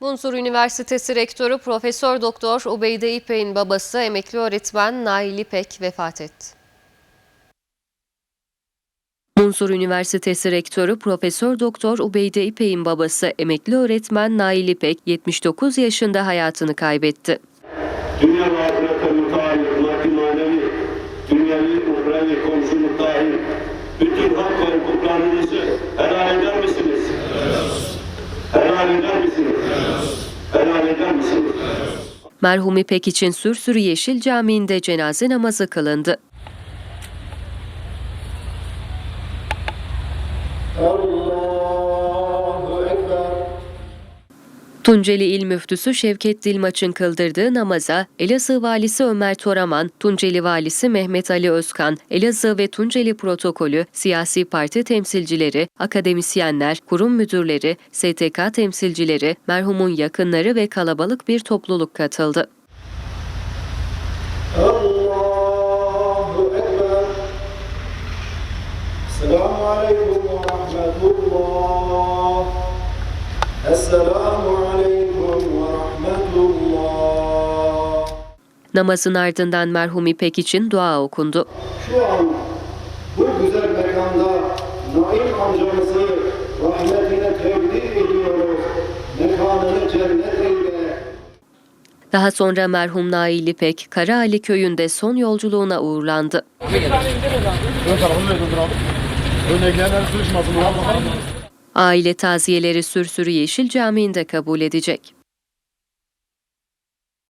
Munsur Üniversitesi Rektörü Profesör Doktor Ubeyde İpek'in babası emekli öğretmen Nail İpek vefat etti. Munsur Üniversitesi Rektörü Profesör Doktor Ubeyde İpek'in babası emekli öğretmen Nail İpek 79 yaşında hayatını kaybetti. Dünya ve ahirete müteallik, maddi manevi, dünyevi, uhrevi, komşuluk dahil bütün hak ve hukuklarınızı Merhum İpek için Sürsürü Yeşil Camii'nde cenaze namazı kılındı. Allahu Tunceli İl Müftüsü Şevket Dilmaç'ın kıldırdığı namaza Elazığ Valisi Ömer Toraman, Tunceli Valisi Mehmet Ali Özkan, Elazığ ve Tunceli Protokolü, siyasi parti temsilcileri, akademisyenler, kurum müdürleri, STK temsilcileri, merhumun yakınları ve kalabalık bir topluluk katıldı. Allahu Ekber. Selamun Aleyküm ve Rahmetullah. Esselamu Aleyküm ve Rahmetullah. Namazın ardından merhum İpek için dua okundu. Şu an bu güzel mekanda Naim amcamızı rahmetine tebrik ediyoruz. Mekanını cennet eyle. Daha sonra merhum Nail İpek, Karaali köyünde son yolculuğuna uğurlandı. Ön tarafını dur abi. Öne gelen sürüşmasın. Aile taziyeleri Sürsürü Yeşil Camii'nde kabul edecek.